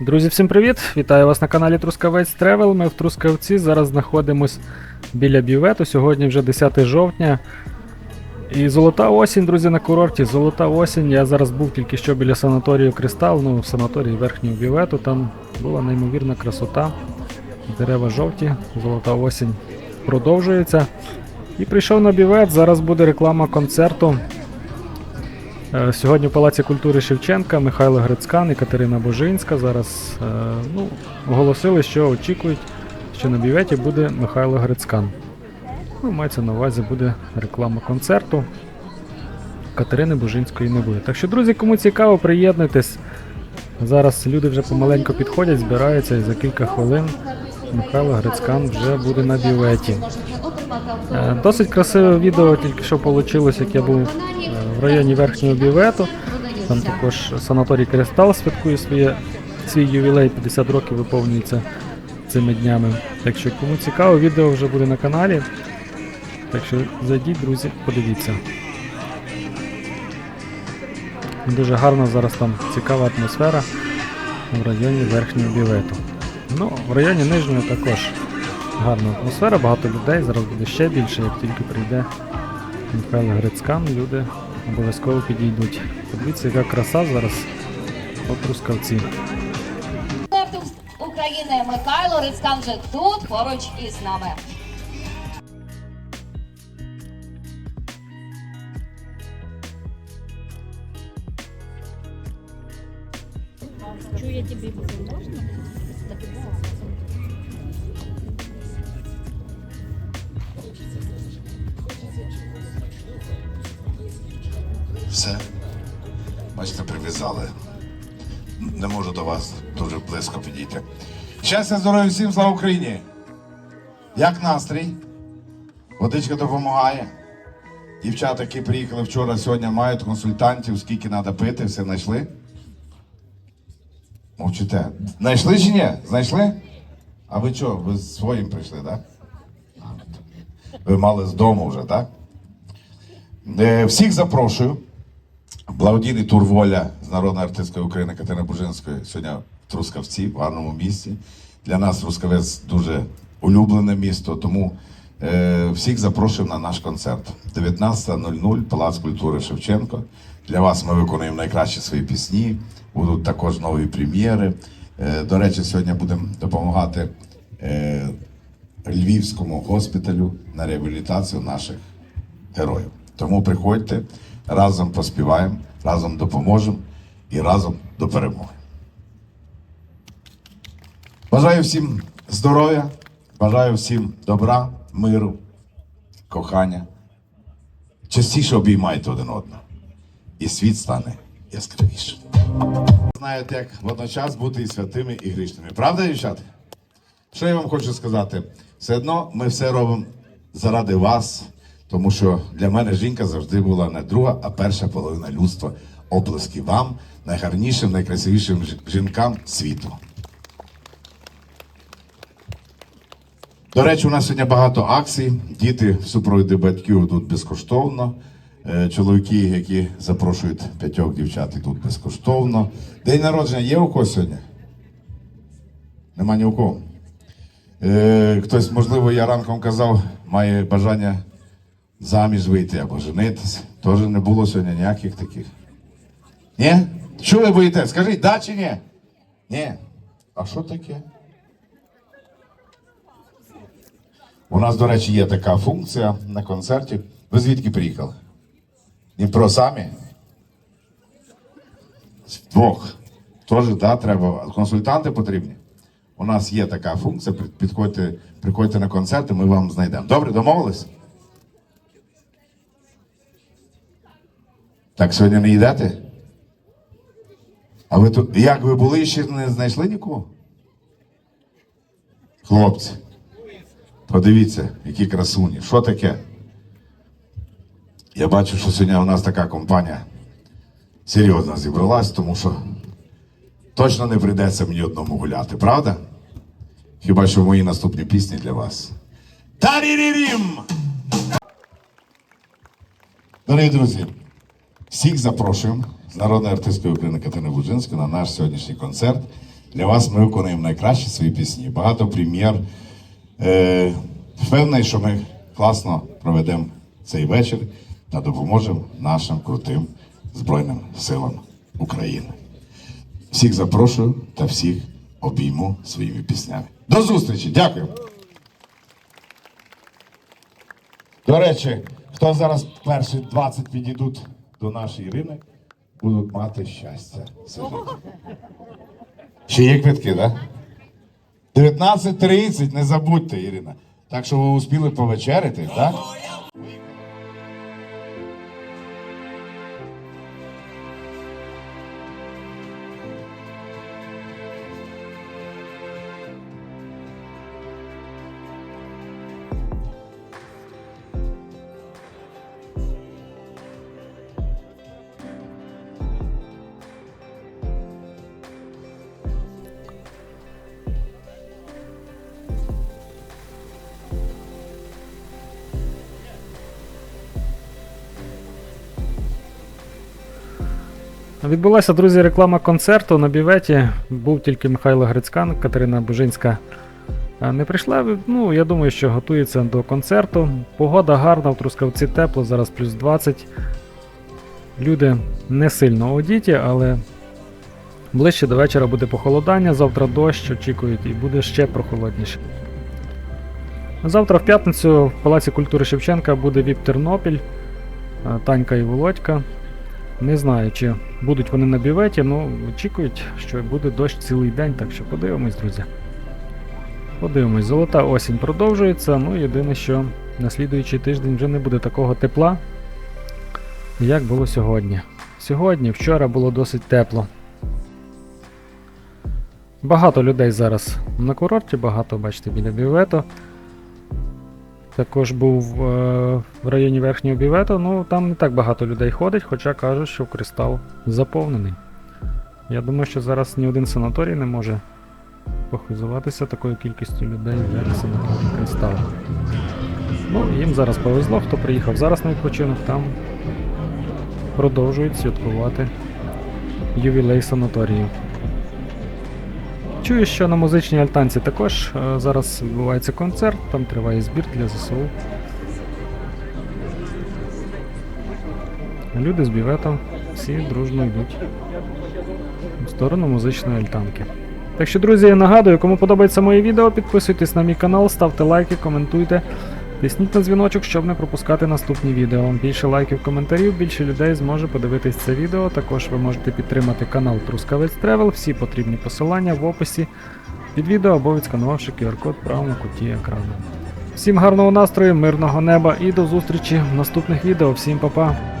Друзі, всім привіт! Вітаю вас на каналі Трускавець Тревел. Ми в Трускавці зараз знаходимось біля бювету. Сьогодні вже 10 жовтня. І золота осінь, друзі, на курорті. Золота осінь. Я зараз був тільки що біля санаторію Кристал, ну, в санаторії верхнього бювету. Там була неймовірна красота. Дерева жовті, золота осінь продовжується. І прийшов на бювет. Зараз буде реклама концерту. Е, Сьогодні в Палаці культури Шевченка Михайло Грицькан і Катерина Божинська зараз е, ну, оголосили, що очікують, що на бюветі буде Михайло Грицькан. Ну, мається на увазі буде реклама концерту. Катерини Божинської не буде. Так що, друзі, кому цікаво, приєднуйтесь. Зараз люди вже помаленьку підходять, збираються і за кілька хвилин Михайло Грицькан вже буде на бюветі. Е, Досить красиве відео тільки що вийшло, як я був в районі верхнього бювету. Там також санаторій Кристал святкує своє, свій ювілей, 50 років виповнюється цими днями. Так що кому цікаво, відео вже буде на каналі. Так що зайдіть, друзі, подивіться. Дуже гарна зараз там цікава атмосфера в районі верхнього бювету. Ну, в районі нижнього також гарна атмосфера, багато людей. Зараз буде ще більше, як тільки прийде Михайло Грицькан, люди обов'язково підійдуть. Подивіться, яка краса зараз по Трускавці. України Михайло Рицкан вже тут поруч із нами. Все. Бачите, прив'язали. Не можу до вас дуже близько підійти. Щастя, здоров'я всім, слава Україні! Як настрій? Водичка допомагає. Дівчата, які приїхали вчора, сьогодні мають консультантів, скільки треба пити, все знайшли? Мовчите. Знайшли чи ні? Знайшли? А ви що, ви з своїм прийшли, так? Ви мали з дому вже, так? Е, Всіх запрошую. Благодійний тур воля з народної артистської України Катерини Бужинської сьогодні в Трускавці, в гарному місці. Для нас Трускавець дуже улюблене місто, тому е, всіх запрошуємо на наш концерт. 19.00 Палац культури Шевченко. Для вас ми виконуємо найкращі свої пісні. Будуть також нові прем'єри. Е, до речі, сьогодні будемо допомагати е, Львівському госпіталю на реабілітацію наших героїв. Тому приходьте, разом поспіваємо, разом допоможемо і разом до перемоги. Бажаю всім здоров'я, бажаю всім добра, миру, кохання. Частіше обіймайте один одного, і світ стане яскравішим. Знаєте, як водночас бути і святими, і грішними. Правда, дівчата? Що я вам хочу сказати? Все одно ми все робимо заради вас, тому що для мене жінка завжди була не друга, а перша половина людства. Оплески вам, найгарнішим, найкрасивішим жінкам світу. До речі, у нас сьогодні багато акцій. Діти в супроводі батьків тут безкоштовно. Е, Чоловіки, які запрошують п'ятьох дівчат, тут безкоштовно. День народження є у когось сьогодні? Нема ні у кого. Е, хтось, можливо, я ранком казав, має бажання заміж вийти або женитись. Теж не було сьогодні ніяких таких. Ні? Що ви боїте? Скажіть, да чи ні? Ні. А що таке? У нас, до речі, є така функція на концерті. Ви звідки приїхали? Дніпро самі? Двох. Теж, да, треба. Консультанти потрібні. У нас є така функція. Підходьте, приходьте на концерти, ми вам знайдемо. Добре, домовились? Так сьогодні не йдете? А ви тут. Як ви були ще не знайшли нікого? Хлопці. Подивіться, які красуні. Що таке? Я бачу, що сьогодні у нас така компанія серйозно зібралась, тому що точно не прийдеться мені одному гуляти, правда? Хіба що в моїй наступній пісні для вас. Тарірірім! Дорогі друзі, всіх запрошуємо з народної артистської України Катерини Буджинської на наш сьогоднішній концерт. Для вас ми виконуємо найкращі свої пісні. Багато прем'єр. Е, впевнений, що ми класно проведемо цей вечір та допоможемо нашим крутим Збройним силам України. Всіх запрошую та всіх обійму своїми піснями. До зустрічі! Дякую! До речі, хто зараз перші 20 підійдуть до нашої Ірини, будуть мати щастя. Ще є квитки, так? Да? 19.30, не забудьте, Ірина. Так що ви успіли повечеряти, так? Відбулася, друзі, реклама концерту на біветі. Був тільки Михайло Грицькан, Катерина Бужинська е, не прийшла. Ну, я думаю, що готується до концерту. Погода гарна, в Трускавці тепло, зараз плюс 20. Люди не сильно одіті, але ближче до вечора буде похолодання, завтра дощ очікують і буде ще прохолодніше. Завтра в п'ятницю в Палаці культури Шевченка буде Віп Тернопіль, е, Танька і Володька. Не знаю, чи будуть вони на біветі, ну очікують, що буде дощ цілий день, так що подивимось, друзі. Подивимось, золота осінь продовжується. Ну, єдине, що на слідуючий тиждень вже не буде такого тепла, як було сьогодні. Сьогодні, вчора було досить тепло. Багато людей зараз на курорті, багато, бачите, біля бювету. Також був е, в районі верхнього бювету, ну там не так багато людей ходить, хоча кажуть, що кристал заповнений. Я думаю, що зараз ні один санаторій не може похизуватися такою кількістю людей, як санаторій кристал. Ну, їм зараз повезло, хто приїхав зараз на відпочинок, там продовжують святкувати ювілей санаторію. Чую, що на музичній альтанці також е, зараз відбувається концерт, там триває збір для ЗСУ. Люди з біветом всі дружно йдуть в сторону музичної альтанки. Так що, друзі, нагадую, кому подобається моє відео, підписуйтесь на мій канал, ставте лайки, коментуйте, тисніть на дзвіночок, щоб не пропускати наступні відео. Більше лайків, коментарів, більше людей зможе подивитись це відео. Також ви можете підтримати канал Трускавець Тревел, всі потрібні посилання в описі під відео або відсканувавши QR-код в правому куті екрану. Всім гарного настрою, мирного неба і до зустрічі в наступних відео. Всім па-па!